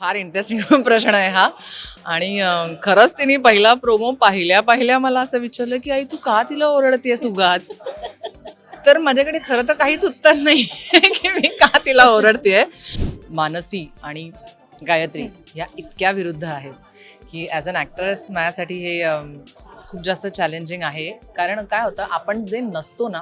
फार इंटरेस्टिंग प्रश्न आहे हा. आणि खरंच तिने पहिला प्रोमो पाहिल्या पाहिल्या मला असं विचारलं की आई तू का तिला ओरडतेस उगाच? तर माझ्याकडे खरं तर काहीच उत्तर नाही की मी का तिला ओरडते मानसी आणि गायत्री ह्या इतक्या विरुद्ध आहेत की ॲज अन ॲक्ट्रेस माझ्यासाठी हे खूप जास्त चॅलेंजिंग आहे. कारण काय होतं आपण जे नसतो ना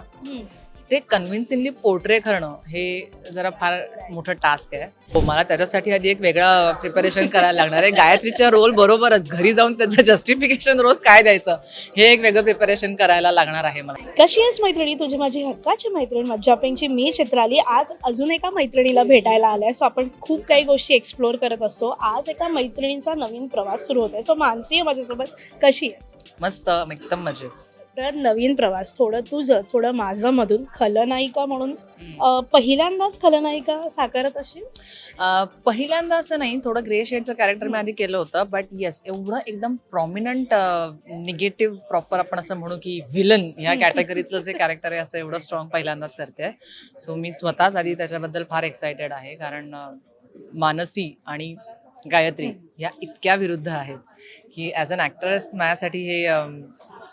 ते कन्व्हिन्सिंगली पोर्ट्रे करणं हे जरा फार मोठं टास्क आहे. हो मला त्याच्यासाठी आधी एक वेगळं प्रिपरेशन करायला लागणार आहे. गायत्रीच्या रोल बरोबरच घरी जाऊन त्याचं जस्टिफिकेशन रोज काय द्यायचं हे एक वेगळं प्रिपरेशन करायला लागणार आहे मला. कशी आहेस मैत्रिणी? तुझी माझी हक्काची मैत्रीण मज्जापेंची मी चित्राली. आज अजून एका मैत्रिणीला भेटायला आल्या. सो आपण खूप काही गोष्टी एक्सप्लोअर करत असतो. आज एका मैत्रिणीचा नवीन प्रवास सुरू होतोय. सो मानसी आहे माझ्यासोबत. कशी आहेस? मस्त एकदम मजेत. तर नवीन प्रवास थोडं तुझं थोडं माझं मधून खलनायिका म्हणून? अं, पहिल्यांदाच खलनायिका साकारत असेल अं, पहिल्यांदा असं नाही थोडं ग्रे शेडचं कॅरेक्टर मी आधी केलं होतं बट येस एवढं एकदम प्रॉमिनंट निगेटिव्ह प्रॉपर आपण असं म्हणू की विलन ह्या कॅटेगरीतलं जे कॅरेक्टर आहे असं एवढं स्ट्रॉंग पहिल्यांदाच करते सो मी स्वतःच आधी त्याच्याबद्दल फार एक्सायटेड आहे कारण अं, मानसी आणि गायत्री ह्या इतक्या विरुद्ध आहेत. की ॲज अन ॲक्ट्रेस माझ्यासाठी हे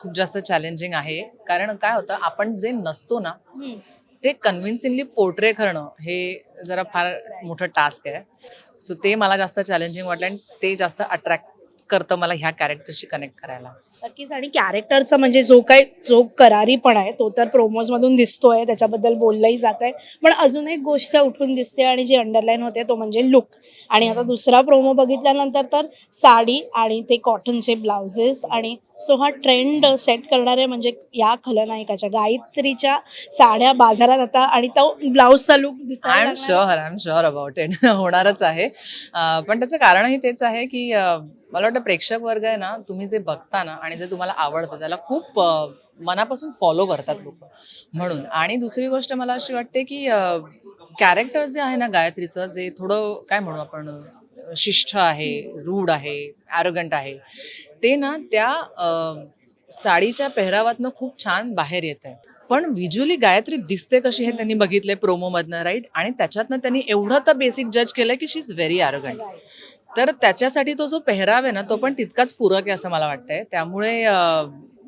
खूप जास्त चॅलेंजिंग आहे. कारण काय होतं आपण जे नसतो ना ते कन्व्हिन्सिंगली पोर्ट्रे करणं हे जरा फार मोठं टास्क आहे. सो ते मला जास्त चॅलेंजिंग वाटलं आणि ते जास्त अट्रॅक्ट करतं मला ह्या कॅरेक्टरशी कनेक्ट करायला. नक्कीच. आणि कॅरेक्टरचा म्हणजे जो काही जो करारीपण आहे तो तर प्रोमोज मधून दिसतोय त्याच्याबद्दल बोललंही जात आहे पण अजून एक गोष्ट उठून दिसते आणि जी अंडरलाईन होते तो म्हणजे लुक आणि आता दुसरा प्रोमो बघितल्यानंतर तर साडी आणि ते कॉटनचे ब्लाउजेस आणि सो हा ट्रेंड सेट करणारे म्हणजे या खलनायकाच्या गायत्रीच्या साड्या बाजारात आता आणि तो ब्लाउजचा look I am. Sure I am sure about it होणारच आहे. पण त्याचं कारणही तेच आहे की मला वाटतं प्रेक्षक वर्ग आहे ना तुम्ही जे बघता ना आणि जे तुम्हाला आवडतं त्याला खूप मनापासून फॉलो करतात लोक. म्हणून. आणि दुसरी गोष्ट मला अशी वाटते की कॅरेक्टर जे आहे ना गायत्रीचं जे थोडं काय म्हणू आपण शिष्ट आहे रूढ आहे ॲरोगंट आहे ते ना त्या साडीच्या पेहरावातनं खूप छान बाहेर येत आहे पण विज्युअली गायत्री दिसते कशी हे त्यांनी बघितलंय प्रोमोमधनं राईट आणि त्याच्यातनं त्यांनी एवढं तर बेसिक जज केलंय की शी इज व्हेरी ॲरोगंट तर त्याच्यासाठी तो जो पेहराव आहे ना तो पण तितकाच पूरक आहे असं मला वाटतंय. त्यामुळे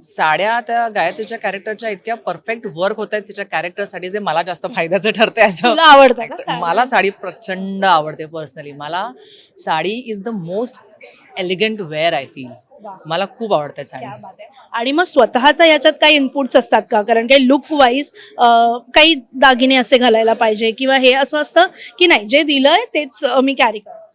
साड्या त्या गायत्रीच्या कॅरेक्टरच्या इतक्या परफेक्ट वर्क होत आहेत तिच्या कॅरेक्टरसाठी जे मला जास्त फायद्याचं ठरतंय असं. आवडतं? मला साडी प्रचंड आवडते पर्सनली मला sari is the most elegant wear I feel. मला खूप आवडते साडी. आणि मग स्वतःचा याच्यात काही इनपुट्स असतात का? कारण काही लुक वाईज काही दागिने असे घालायला पाहिजे किंवा हे असं असतं की नाही जे दिलंय तेच मी कॅरी करतो.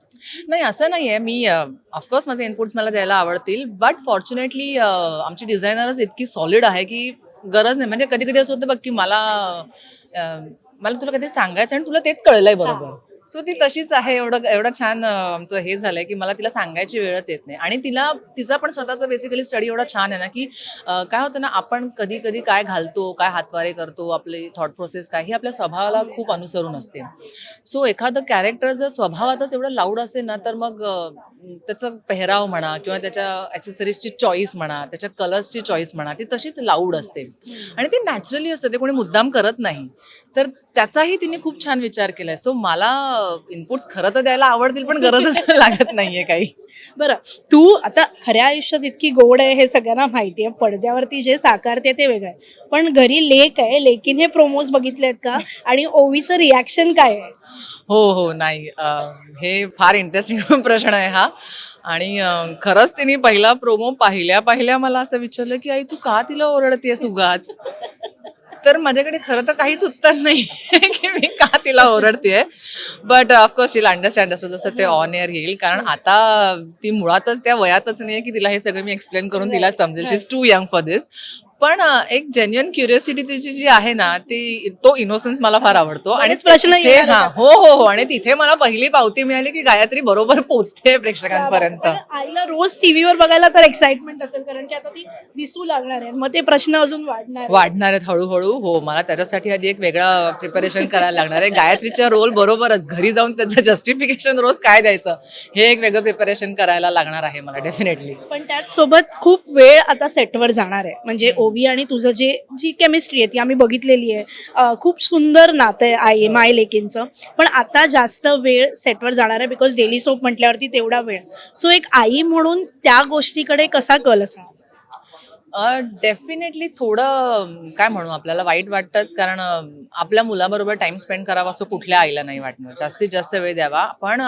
नाही असं नाही आहे मी ऑफकोर्स माझे इनपुट्स मला द्यायला आवडतील बट फॉर्च्युनेटली आमची डिझायनरच इतकी सॉलिड आहे की गरज नाही. म्हणजे कधी कधी असं होतं बघ की मला मला तुला कधी सांगायचं आणि तुला तेच कळलंय बरोबर. सो ती तशीच आहे. एवढं एवढं छान आमचं हे झालंय की मला तिला सांगायची वेळच येत नाही. आणि तिला तिचा पण स्वतःचा बेसिकली स्टडी एवढा छान आहे ना की काय होतं ना आपण कधी कधी काय घालतो काय हातवारे करतो आपले थॉट प्रोसेस काय ही आपल्या स्वभावाला खूप अनुसरून असते. सो एखादं कॅरेक्टर जर स्वभावातच एवढं लाऊड असेल ना तर मग त्याचा त्याचं पेहराव म्हणा किंवा त्याच्या ॲक्सेसरीजची चॉईस म्हणा त्याच्या कलर्सची चॉईस म्हणा ती तशीच लाऊड असते. आणि ती नॅचरली असते ते कोणी मुद्दाम करत नाही. तर त्याचाही तिने खूप छान विचार केलाय. सो मला इनपुट्स खरं तर द्यायला आवडतील पण गरजच लागत नाहीये काही. बरं तू आता खऱ्या आयुष्यात इतकी गोड आहे हे सगळ्यांना माहिती आहे पडद्यावरती जे साकारते ते वेगळं आहे. पण घरी लेक आहे लेकीन हे प्रोमोज बघितले आहेत का? आणि ओवीचं रिॲक्शन काय आहे? हो हो नाही. अं, हे फार इंटरेस्टिंग प्रश्न आहे हा. आणि अं, खरंच तिने पहिला प्रोमो पाहिल्या पाहिल्या मला असं विचारलं की आई तू का तिला ओरडतेस उगाच? तर माझ्याकडे खरं तर काहीच उत्तर नाही की मी का तिला ओरडतेय. But of course she'll understand असं जसं ते ऑन एअर येईल. कारण आता ती मुळातच त्या वयातच नाही की तिला हे सगळं मी एक्सप्लेन करून तिला समजेल. She is too young for this पण एक जेन्युअन क्युरियोसिटी तिची जी आहे ना ती तो इनोसन्स मला फार आवडतो. आणि प्रश्न हा. हो हो हो. आणि तिथे मला पहिली पावती मिळाली की गायत्री बरोबर पोचते प्रेक्षकांपर्यंत. आईला रोज टीव्हीवर बघायला तर एक्साइटमेंट असेल कारण की आता ती दिसू लागणार आहे. मग ते प्रश्न अजून वाढणार. वाढणार आहेत हळूहळू. हो मला त्याच्यासाठी आधी एक वेगळं प्रिपरेशन करायला लागणार आहे. गायत्रीच्या रोल बरोबरच. घरी जाऊन त्याचं जस्टिफिकेशन रोज काय द्यायचं हे एक वेगळं प्रिपरेशन करायला लागणार आहे मला डेफिनेटली पण त्याच सोबत खूप वेळ आता सेटवर जाणार आहे. म्हणजे ओवी आणि तुझं जे जी केमिस्ट्री आहे ती आम्ही बघितलेली आहे. खूप सुंदर नातं आहे आई माय लेकींचं. पण आता जास्त वेळ सेटवर जाणार आहे बिकॉज डेली सोप म्हटल्यावरती तेवढा वेळ. सो एक आई म्हणून त्या गोष्टीकडे कसा कल असणार? डेफिनेटली थोडं काय म्हणू आपल्याला वाईट वाटतंच कारण आपल्या मुलाबरोबर टाइम स्पेंड करावा असं कुठल्या आईला नाही वाटणार. जास्तीत जास्त वेळ द्यावा. पण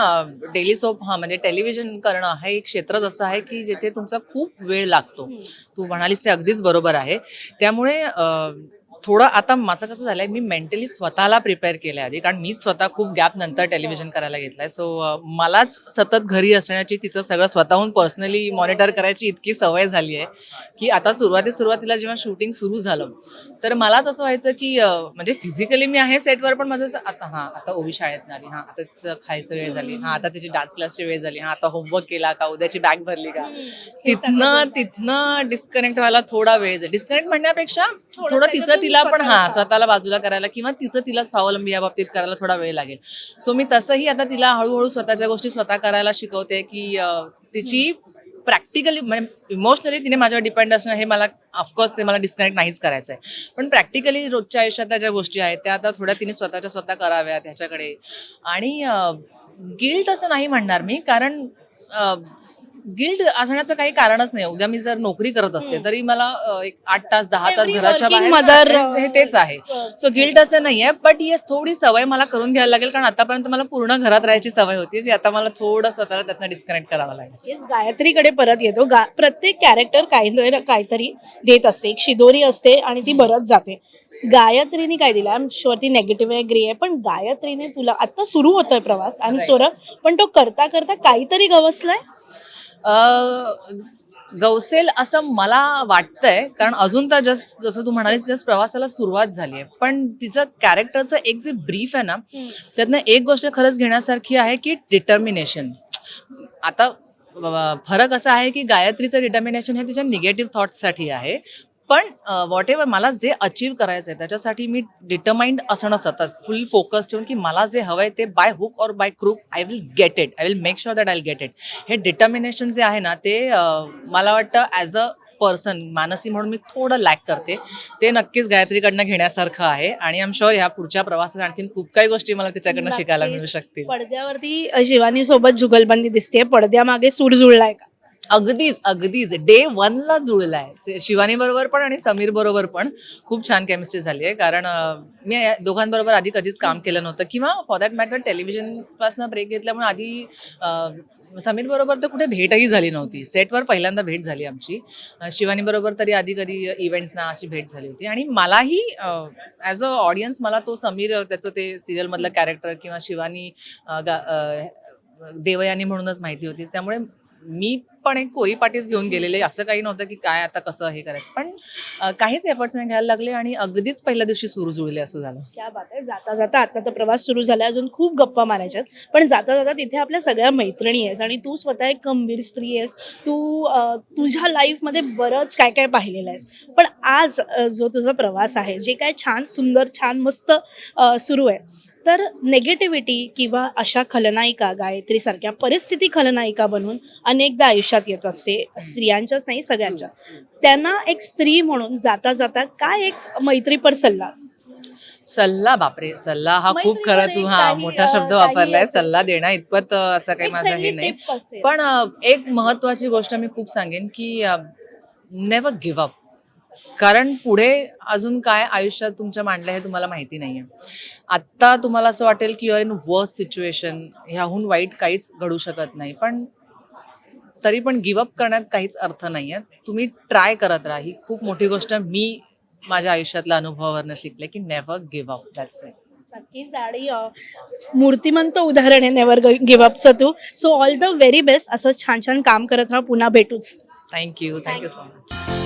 डेली सोप हा म्हणजे टेलिव्हिजन करणं हे एक क्षेत्रच असं आहे की जिथे तुमचा खूप वेळ लागतो. तू म्हणालीस ते अगदीच बरोबर आहे. त्यामुळे थोडं आता माझं कसं झालंय मी मेंटली स्वतःला प्रिपेअर केलं आधी कारण मी स्वतः खूप गॅप नंतर टेलिव्हिजन करायला घेतलाय. सो मलाच सतत घरी असण्याची तिचं सगळं स्वतःहून पर्सनली मॉनिटर करायची इतकी सवय झाली आहे की आता सुरुवाती सुरुवातीला जेव्हा शूटिंग सुरू झालं तर मलाच असं व्हायचं की म्हणजे फिजिकली मी आहे सेटवर पण माझं आता हां आता ओवी शाळेत आली हां आता खायचं वेळ झाली हां आता तिची डान्स क्लासची वेळ झाली हां आता होमवर्क केला का उद्याची बॅग भरली का. तिथनं तिथनं डिस्कनेक्ट व्हायला थोडा वेळ जाईल. डिस्कनेक्ट म्हणण्यापेक्षा थोडं तिचं त्याच्यातून तिला पण हा स्वतःला बाजूला करायला किंवा तिचं तिला स्वावलंबी या बाबतीत करायला थोडा वेळ लागेल. सो मी तसंही आता तिला हळूहळू स्वतःच्या गोष्टी स्वतः करायला शिकवते की तिची प्रॅक्टिकली म्हणजे इमोशनली तिने माझ्यावर डिपेंड असणं हे मला ऑफकोर्स ते मला डिस्कनेक्ट नाहीच करायचं आहे पण प्रॅक्टिकली रोजच्या आयुष्यातल्या ज्या गोष्टी आहेत त्या आता थोड्या तिने स्वतःच्या स्वतः कराव्यात ह्याच्याकडे. आणि गिल्ट असं नाही म्हणणार मी कारण गिल्ट असण्याचं काही कारणच नाही. उद्या मी जर नोकरी करत असते तरी मला अं, एक आठ तास दहा तास Every घराच्या working बाहेर mother, हे तेच आहे. सो गिल्ट असं नाहीये बट येस थोडी सवय मला करून घ्यायला लागेल कारण आतापर्यंत मला पूर्ण घरात राहायची सवय होती जी आता मला थोडं स्वतःला त्यातनं डिस्कनेक्ट करावं लागेल. येस गायत्रीकडे परत येतो. गा प्रत्येक कॅरेक्टर काही ना काहीतरी देत असते. एक शिदोरी असते आणि ती भरत जाते. गायत्रीने काय दिलं आम शुअर ती नेगेटिव्ह एग्री आहे पण गायत्रीने तुला आता सुरू होतोय प्रवास. आणि Right. सोर पण तो करता करता काहीतरी गवसलाय? गवसेल असं मला वाटतंय कारण अजून तर जस्ट जसं तू म्हणालीस जस्ट प्रवासाला सुरुवात झाली आहे. पण तिचं कॅरेक्टरचं एक जे ब्रीफ आहे ना त्यातनं एक गोष्ट खरंच घेण्यासारखी आहे की डिटर्मिनेशन आता फरक असा आहे की गायत्रीचं डिटर्मिनेशन हे तिच्या निगेटिव्ह थॉट्ससाठी आहे. पण वॉट एव्हर मला जे अचीव करायचं आहे त्याच्यासाठी मी डिटर्माइंड असणं सतत. फुल फोकस ठेवून की मला जे हवंय ते by hook or by crook I will get it I will make sure that I get it हे डिटर्मिनेशन जे आहे ना ते मला वाटतं ॲज अ पर्सन मानसी म्हणून मी थोडं लॅक करते. ते नक्कीच गायत्रीकडनं घेण्यासारखं आहे आणि आय एम शुअर ह्या पुढच्या प्रवासात आणखीन खूप काही गोष्टी मला त्याच्याकडनं शिकायला मिळू. शकतील. पडद्यावरती शिवानी सोबत जुगलबंदी दिसते पडद्यामागे सूर जुळलाय का? अगदीच अगदीच. डे वनला जुळलाय. शिवानी बरोबर पण आणि समीर बरोबर पण खूप छान केमिस्ट्री झाली आहे कारण मी दोघांबरोबर आधी कधीच काम केलं नव्हतं. किंवा फॉर दॅट मॅटर टेलिव्हिजनपासून ब्रेक घेतल्यामुळे आधी समीर बरोबर तर कुठे भेटही झाली नव्हती. सेटवर पहिल्यांदा भेट झाली आमची. शिवानी बरोबर तरी आधी कधी इव्हेंट्सना अशी भेट झाली होती. आणि मलाही ॲज अ ऑडियन्स मला तो समीर त्याचं ते सिरियलमधलं कॅरेक्टर किंवा शिवानी गा- देवयानी म्हणूनच माहिती होती. त्यामुळे मी पण एक कोरी पाटीच घेऊन गेलेले असं काही नव्हतं की काय आता कसं हे करायचं. पण काहीच एफर्ट्स नाही घ्यायला लागले आणि अगदीच पहिल्या दिवशी सुरू जुळले असं झालं. क्या बात आहे. जाता जाता आता तर प्रवास सुरू झाला. अजून खूप गप्पा मारायच्यात पण जाता जाता तिथे आपल्या सगळ्या मैत्रिणी आहेस आणि तू स्वतः एक गंभीर स्त्री आहेस. तू तुझ्या लाईफमध्ये बरंच काय काय पाहिलेलं आहेस. पण आज जो तुझा प्रवास आहे जे काय छान सुंदर छान मस्त सुरू आहे. तर नेगेटिव्हिटी किंवा अशा खलनायिका गायत्रीसारख्या परिस्थिती खलनायिका बनून अनेकदा आयुष्यात येत असते. स्त्रियांच्याच नाही सगळ्यांच्या. त्यांना एक स्त्री म्हणून जाता जाता काय एक मैत्रीपर सल्ला? सल्ला बापरे! सल्ला हा खूप खरं तू हा मोठा शब्द वापरलाय. सल्ला देणं इतपत असं काही माझं हे नाही. पण एक महत्वाची गोष्ट मी खूप सांगेन की नेव्हर गिव्ह अप कारण पुढे अजून काय आयुष्यात तुमच्या मांडलं हे तुम्हाला माहिती नाहीये. आत्ता तुम्हाला असं वाटेल की युअर इन वर्स्ट सिच्युएशन ह्याहून वाईट काहीच घडू शकत नाही. पण तरी पण गिव्हअप करण्यात काहीच अर्थ नाहीये. तुम्ही ट्राय करत राहा. ही खूप मोठी गोष्ट मी माझ्या आयुष्यातल्या अनुभवावरनं शिकले की never give up that's it नक्कीच आणि मूर्तिमंत उदाहरण आहे नेवर गिव्हअपचं तू. So all the very best असं छान छान काम करत राहा. पुन्हा भेटूच. Thank you thank you so much